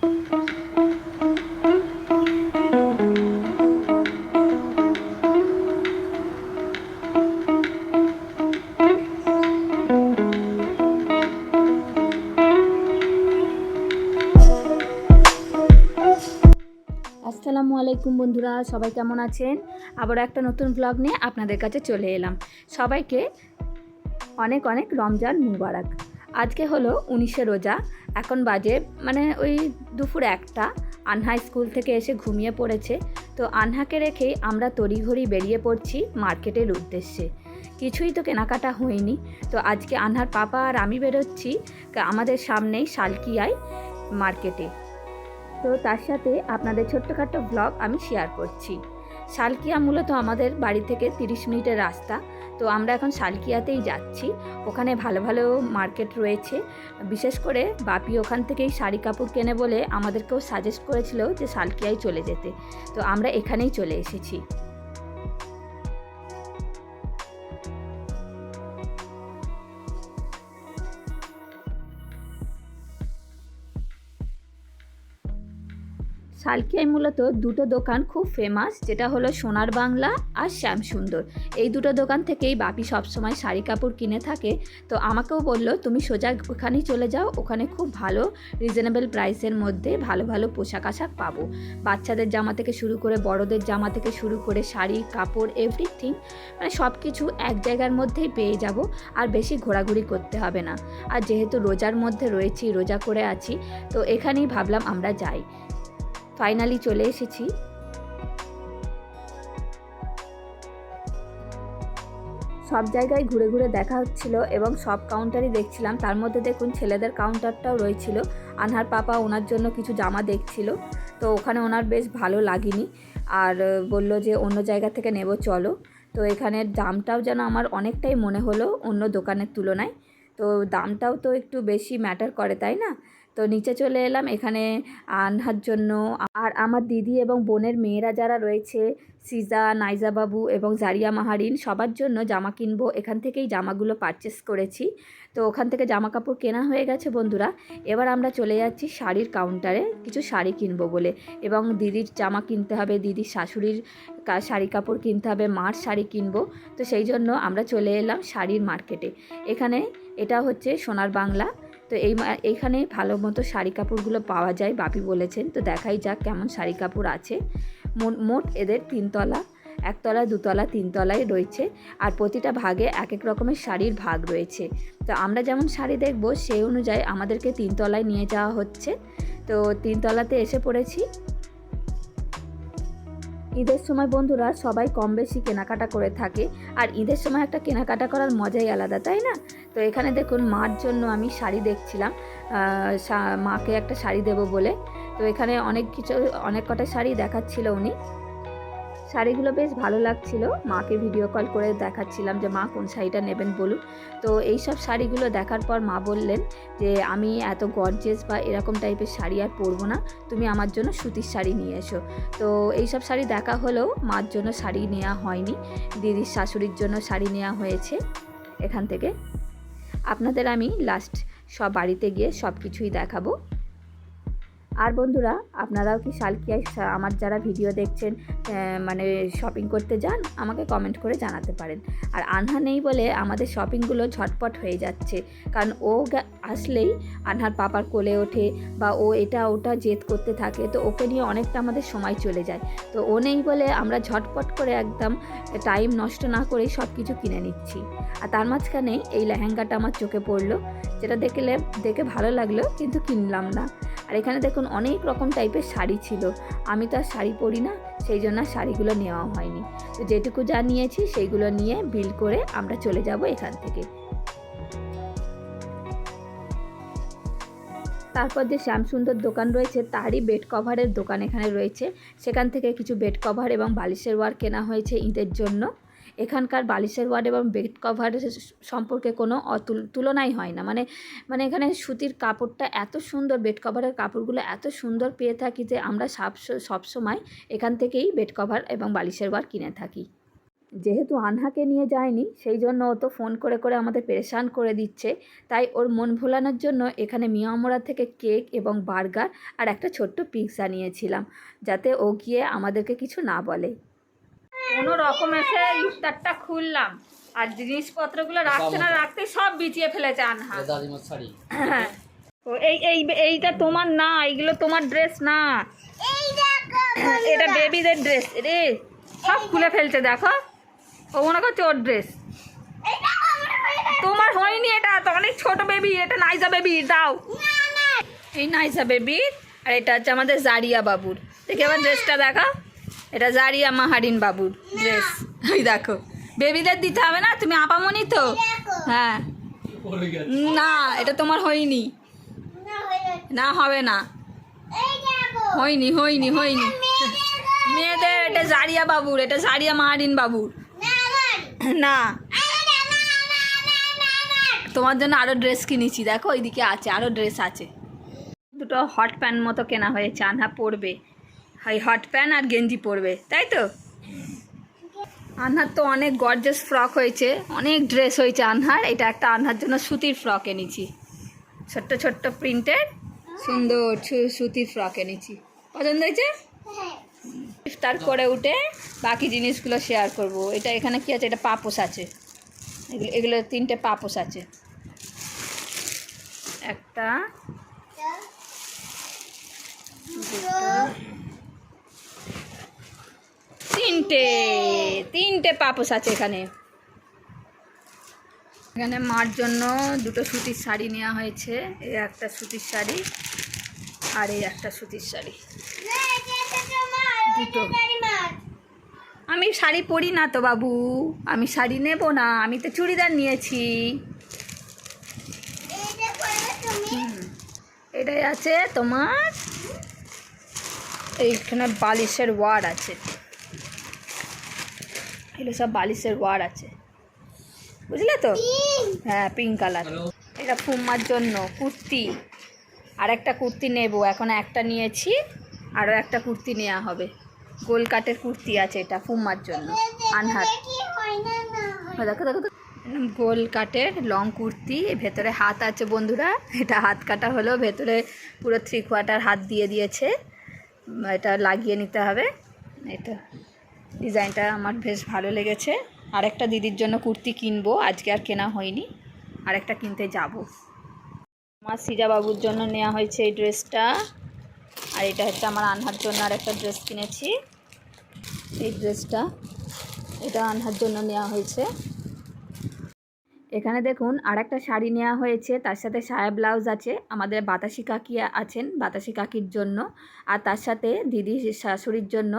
আসসালামু আলাইকুম বন্ধুরা, সবাই কেমন আছেন? আবারও একটা নতুন ব্লগ নিয়ে আপনাদের কাছে চলে এলাম। সবাইকে অনেক অনেক রমজান মুবারক। আজকে হলো উনিশে রোজা। এখন বাজে মানে ওই দুপুর একটা। আনহা স্কুল থেকে এসে ঘুমিয়ে পড়েছে। তো আনহাকে রেখেই আমরা তড়িঘড়ি বেরিয়ে পড়ছি মার্কেটের উদ্দেশ্যে। কিছুই তো কেনাকাটা হয়নি। তো আজকে আনহার পাপা আর আমি বেরোচ্ছি আমাদের সামনেই শালকিয়ায় মার্কেটে। তো তার সাথে আপনাদের ছোট্টখাট্ট ব্লগ আমি শেয়ার করছি। শালকিয়া মূলত আমাদের বাড়ি থেকে তিরিশ মিনিটের রাস্তা। তো আমরা এখন শালকিয়াতেই যাচ্ছি। ওখানে ভালো ভালো মার্কেট রয়েছে। বিশেষ করে বাপি ওখান থেকেই শাড়ি কাপড় কেনে বলে আমাদেরকেও সাজেস্ট করেছিল যে শালকিয়ায় চলে যেতে। তো আমরা এখানেই চলে এসেছি। শালকিয়ায় মূলত দুটো দোকান খুব ফেমাস যেটা হলো সোনার বাংলা আর শ্যামসুন্দর। এই দুটো দোকান থেকেই বাপি সবসময় শাড়ি কাপড় কিনে থাকে। তো আমাকেও বলল, তুমি সোজা ওখানেই চলে যাও, ওখানে খুব ভালো রিজনেবল প্রাইসের মধ্যে ভালো ভালো পোশাক আশাক পাবো। বাচ্চাদের জামা থেকে শুরু করে, বড়দের জামা থেকে শুরু করে, শাড়ি, কাপড় এভরিথিং মানে সব কিছু এক জায়গার মধ্যেই পেয়ে যাব, আর বেশি ঘোরাঘুরি করতে হবে না। আর যেহেতু রোজার মধ্যে রয়েছি, রোজা করে আছি, তো এখানেই ভাবলাম আমরা যাই। ফাইনালি চলে এসেছি। সব জায়গায় ঘুরে ঘুরে দেখা হচ্ছিল এবং সব কাউন্টারই দেখছিলাম। তার মধ্যে দেখুন ছেলেদের কাউন্টারটাও রয়েছিল। আনহার পাপা ওনার জন্য কিছু জামা দেখছিল। তো ওখানে ওনার বেশ ভালো লাগেনি। আর বলল যে অন্য জায়গা থেকে নেব, চলো। তো এখানের দামটাও যেন আমার অনেকটাই মনে হলো অন্য দোকানের তুলনায়। তো দামটাও তো একটু বেশি ম্যাটার করে, তাই না? তো নিচে চলে এলাম। এখানে আনহার জন্য আর আমার দিদি এবং বোনের মেয়েরা যারা রয়েছে, সিজা, নাইজা বাবু এবং জারিয়া মাহারিন, সবার জন্য জামা কিনবো। এখান থেকেই জামাগুলো পারচেস করেছি। তো ওখান থেকে জামা কাপড় কেনা হয়ে গেছে বন্ধুরা। এবার আমরা চলে যাচ্ছি শাড়ির কাউন্টারে কিছু শাড়ি কিনবো বলে। এবং দিদির জামা কিনতে হবে, দিদির শাশুড়ির শাড়ি কাপড় কিনতে হবে, মার শাড়ি কিনবো। তো সেই জন্য আমরা চলে এলাম শাড়ির মার্কেটে এখানে এটা হচ্ছে সোনার বাংলা। তো এই এইখানে ভালো মতো শাড়ি কাপড়গুলো পাওয়া যায়, বাপি বলেছেন। তো দেখাই যাক কেমন শাড়ি কাপড় আছে। মোট এদের তিনতলা, একতলা, দুতলা, তিনতলায় রয়েছে। আর প্রতিটা ভাগে এক এক রকমের শাড়ির ভাগ রয়েছে। তো আমরা যেমন শাড়ি দেখব, সেই অনুযায়ী আমাদেরকে তিনতলায় নিয়ে যাওয়া হচ্ছে। তো তিনতলাতে এসে পড়েছি। ঈদের সময় বন্ধুরা সবাই কম বেশি কেনাকাটা করে থাকে, আর ঈদের সময় একটা কেনাকাটা করার মজাই আলাদা, তাই না? তো এখানে দেখুন মার জন্য আমি শাড়ি দেখছিলাম মাকে একটা শাড়ি দেব বলে। তো এখানে অনেক কিছু, অনেক কটা শাড়ি দেখাচ্ছিল উনি। শাড়িগুলো বেশ ভালো লাগছিল। মাকে ভিডিও কল করে দেখাচ্ছিলাম যে, মা, কোন শাড়িটা নেবেন বলুন? তো এই সব শাড়িগুলো দেখার পর মা বললেন যে, আমি এত গর্জেস বা এরকম টাইপের শাড়ি আর পরবো না। তুমি আমার জন্য সুতির শাড়ি নিয়ে এসো। তো এই সব শাড়ি দেখা হলেও মার জন্য শাড়ি নেওয়া হয়নি। দিদির শাশুড়ির জন্য শাড়ি নেওয়া হয়েছে এখান থেকে। আপনাদের আমি লাস্ট সব বাড়িতে গিয়ে সব কিছুই দেখাবো। আর বন্ধুরা, আপনারাও কি শালকিয়ায় আমার যারা ভিডিও দেখছেন মানে শপিং করতে যান, আমাকে কমেন্ট করে জানাতে পারেন। আর আনহা নেই বলে আমাদের শপিংগুলো ঝটপট হয়ে যাচ্ছে। কারণ ও আসলেই আনহার পাপার কোলে ওঠে বা ও এটা ওটা জেদ করতে থাকে, তো ওকে নিয়ে অনেকটা আমাদের সময় চলে যায়। তো ও নেই বলে আমরা ঝটপট করে একদম টাইম নষ্ট না করে সব কিছু কিনে নিচ্ছি। আর তার মাঝখানে এই লেহেঙ্গাটা আমার চোখে পড়ল, যেটা দেখলে, দেখে ভালো লাগল, কিন্তু কিনলাম না। আর এখানে দেখুন অনেক রকম টাইপের শাড়ি ছিল। আমি তো আর শাড়ি পরি না, সেই জন্য শাড়িগুলো নেওয়া হয়নি। তো যেটুকু যা নিয়েছি সেইগুলো নিয়ে বিল করে আমরা চলে যাব এখান থেকে। তারপর যে শ্যামসুন্দর দোকান রয়েছে, তারই বেড কভারের দোকান এখানে রয়েছে। সেখান থেকে কিছু বেড কভার এবং বালিশের ওয়ার কেনা হয়েছে ঈদের জন্য। এখানকার বালিশের ওয়ার্ড এবং বেড কভার সম্পর্কে কোনো অতুল, তুলনাই হয় না। মানে মানে এখানে সুতির কাপড়টা এত সুন্দর, বেড কভারের কাপড়গুলো এত সুন্দর পেয়ে থাকি যে আমরা সব সবসময় এখান থেকেই বেড কভার এবং বালিশের ওয়ার কিনে থাকি। যেহেতু আনহাকে নিয়ে যায়নি, সেই জন্য ও তো ফোন করে করে আমাদের পেরেশান করে দিচ্ছে। তাই ওর মন ভোলানোর জন্য এখানে মিয়ামরা থেকে কেক এবং বার্গার আর একটা ছোট্ট পিৎজা নিয়েছিলাম, যাতে ও গিয়ে আমাদেরকে কিছু না বলে। কোনো রকম এসে ইফতারটা খুললাম। আর জিনিসপত্রগুলো রাখতে না রাখতেই সব বিছিয়ে ফেলেছে আনহা। দাদিমার শাড়ি। হ্যাঁ ও এই এই এইটা তোমার না এইগুলো তোমার ড্রেস না। এটা বেবিদের ড্রেস রে সব খুলে ফেলছে দেখো। ও মনে করছে ওর ড্রেস তোমার হয়নি এটা তো অনেক ছোট বেবি এটা নাইজা বেবি দাও। এই নাইজা বেবি আর এটা হচ্ছে আমাদের জারিয়া বাবুর। দেখি আবার ড্রেসটা দেখা। এটা জারিয়া মাহারিন বাবুর ড্রেস ওই দেখো। বেবিদের দিতে হবে না? তুমি আপামনি তো? হ্যাঁ। না এটা তোমার হয়নি। না হবে না। হয়নি হয়নি হয়নি। মেয়েদের। এটা জারিয়া বাবুর এটা জারিয়া মাহারিন বাবুর। না তোমার জন্য আরও ড্রেস কিনেছি। দেখো ওইদিকে আছে আরও ড্রেস আছে। দুটো হট প্যান্ট মতো কেনা হয়েছে আনহা পরবে। হয় হট প্যান্ট আর গেঞ্জি পরবে, তাই তো? আনহার তো অনেক গর্জেস ফ্রক হয়েছে, অনেক ড্রেস হয়েছে আনহার, এটা একটা আনহার জন্য সুতির ফ্রক এনেছি। ছোট্ট ছোট্ট প্রিন্টেড সুন্দর সুতির ফ্রক এনেছি। পছন্দ হয়েছে? ইফতার করে উঠে বাকি জিনিসগুলো শেয়ার করব। এটা এখানে কি আছে? এটা পাপোস আছে। এগুলো এগুলো তিনটে পাপোস আছে। একটা তিনটে তিনটে পাপোস আছে এখানে। এখানে মার জন্য দুটো সুতির শাড়ি নেওয়া হয়েছে, এই একটা সুতির শাড়ি আর এই একটা সুতির শাড়ি। দুটো। আমি শাড়ি পরি না তো বাবু, আমি শাড়ি নেব না, আমি তো চুড়িদার নিয়েছি। এটাই আছে তোমার, এইখানে বালিশের ওয়ার আছে। এগুলো সব বালিশের ওয়ার আছে। বুঝলে তো? হ্যাঁ পিঙ্ক কালার। এটা ফুম্মার জন্য কুর্তি। আর একটা কুর্তি নেব এখন একটা নিয়েছি আরও একটা কুর্তি নেওয়া হবে। গোল কাটের কুর্তি আছে এটা ফুম্মার জন্য আনহার। ও দেখো দেখো দেখো। গোল কাটের লং কুর্তি ভেতরে হাত আছে বন্ধুরা এটা হাত কাটা হলো ভেতরে পুরো থ্রি কোয়ার্টার হাত দিয়ে দিয়েছে এটা লাগিয়ে নিতে হবে এটা। ডিজাইনটা আমার বেশ ভালো লেগেছে। আর একটা দিদির জন্য কুর্তি কিনবো, আজকে আর কেনা হয়নি। আর একটা কিনতে যাব। আমার সিজা বাবুর জন্য নেওয়া হয়েছে এই ড্রেসটা। আর এটা হচ্ছে আমার আনহার জন্য আর একটা ড্রেস কিনেছি। এই ড্রেসটা, এটা আনহার জন্য নেওয়া হয়েছে। এখানে দেখুন আর একটা শাড়ি নেওয়া হয়েছে, তার সাথে সায়া ব্লাউজ আছে, আমাদের বাতাসি কাকি আছেন বাতাসি কাকির জন্য, আর তার সাথে দিদির শাশুড়ির জন্য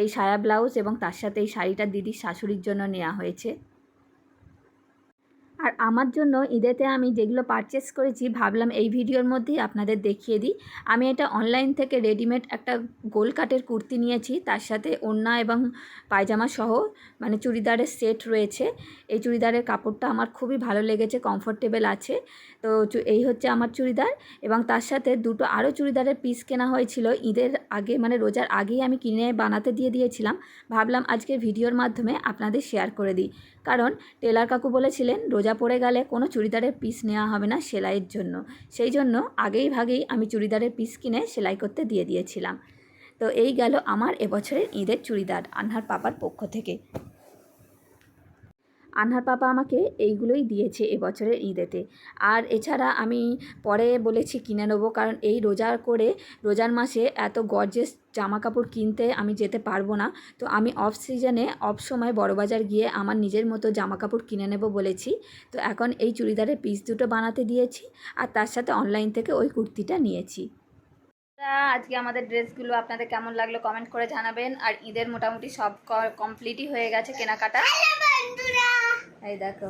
এই সায়া ব্লাউজ এবং তার সাথে এই শাড়িটা দিদির শাশুড়ির জন্য নেওয়া হয়েছে। আর আমার জন্য ঈদেতে আমি যেগুলো পারচেস করেছি ভাবলাম এই ভিডিওর মধ্যেই আপনাদের দেখিয়ে দিই। আমি এটা অনলাইন থেকে রেডিমেড একটা গোল কাটের কুর্তি নিয়েছি, তার সাথে ওড়না এবং পায়জামা সহ মানে চুড়িদারের সেট রয়েছে। এই চুড়িদারের কাপড়টা আমার খুবই ভালো লেগেছে কমফোর্টেবল আছে। তো এই হচ্ছে আমার চুড়িদার এবং তার সাথে দুটো আরও চুড়িদারের পিস কেনা হয়েছিল। ঈদের আগে মানে রোজার আগেই আমি কিনে বানাতে দিয়ে দিয়েছিলাম। ভাবলাম আজকে ভিডিওর মাধ্যমে আপনাদের শেয়ার করে দিই। কারণ টেলার কাকু বলেছিলেন, রোজা পড়ে গেলে কোনো চুড়িদারের পিস নেওয়া হবে না সেলাইয়ের জন্য। সেই জন্য আগেই ভাগেই আমি চুড়িদারের পিস কিনে সেলাই করতে দিয়ে দিয়েছিলাম। তো এই গেল আমার এবছরের ঈদের চুড়িদার আনহার পাপার পক্ষ থেকে। আনহার পাপা আমাকে এইগুলোই দিয়েছে এবছরের ঈদেতে। আর এছাড়া আমি পরে বলেছি কিনে নেব কারণ এই রোজা করে রোজার মাসে এত গর্জেস জামা কাপড় কিনতে আমি যেতে পারব না। তো আমি অফ সিজনে অফ সময় বড়বাজার গিয়ে আমার নিজের মতো জামা কাপড় কিনে নেব বলেছি। তো এখন এই চুড়িদারের পিস দুটো বানাতে দিয়েছি আর তার সাথে অনলাইন থেকে ওই কুর্তিটা নিয়েছি। আজকে আমাদের ড্রেসগুলো আপনাদের কেমন লাগল কমেন্ট করে জানাবেন। আর ঈদের মোটামুটি সব কমপ্লিটই হয়ে গেছে কেনাকাটা। এই দেখো।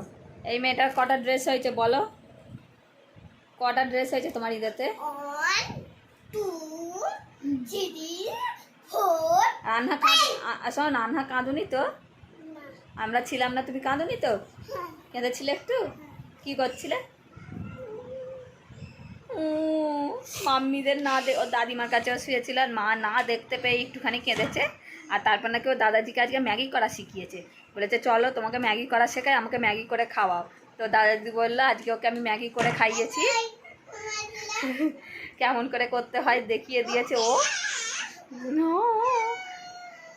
এই মেয়েটার কটা ড্রেস হয়েছে বলো? কটা ড্রেস হয়েছে তোমার ঈদেতে? আনহা শোন আনহা কাঁদুনি তো। আমরা ছিলাম না তুমি কাঁদুনি তো? কেঁদেছিলে একটু? কি করছিলে? মাম্মিদের না দে ও দাদিমার কাছেও শুয়েছিল আর মা না দেখতে পেয়ে একটুখানি কেঁদেছে। আর তারপর নাকি ও দাদাজিকে আজকে ম্যাগি করা শিখিয়েছে। বলেছে, চলো তোমাকে ম্যাগি করা শেখায় আমাকে ম্যাগি করে খাওয়াও। তো দাদাদি বলল, আজকে ওকে আমি ম্যাগি করে খাইয়েছি। কেমন করে করতে হয় দেখিয়ে দিয়েছে ও।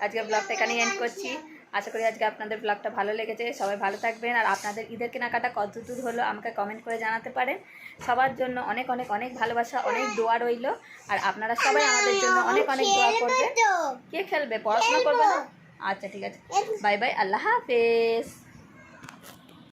আজকে ব্লগটা এখানে এন্ড করছি। আশা করি আজকে আপনাদের ব্লগটা ভালো লেগেছে। সবাই ভালো থাকবেন। আর আপনাদের ঈদের কেনাকাটা কত দূর হলো, আমাকে কমেন্ট করে জানাতে পারেন। সবার জন্য অনেক অনেক অনেক ভালোবাসা, অনেক দোয়া রইল। আর আপনারা সবাই আমাদের জন্য অনেক অনেক দোয়া করবেন। কে খেলবে? পড়াশোনা করবে না? আচ্ছা ঠিক আছে। বাই বাই আল্লাহ হাফেজ।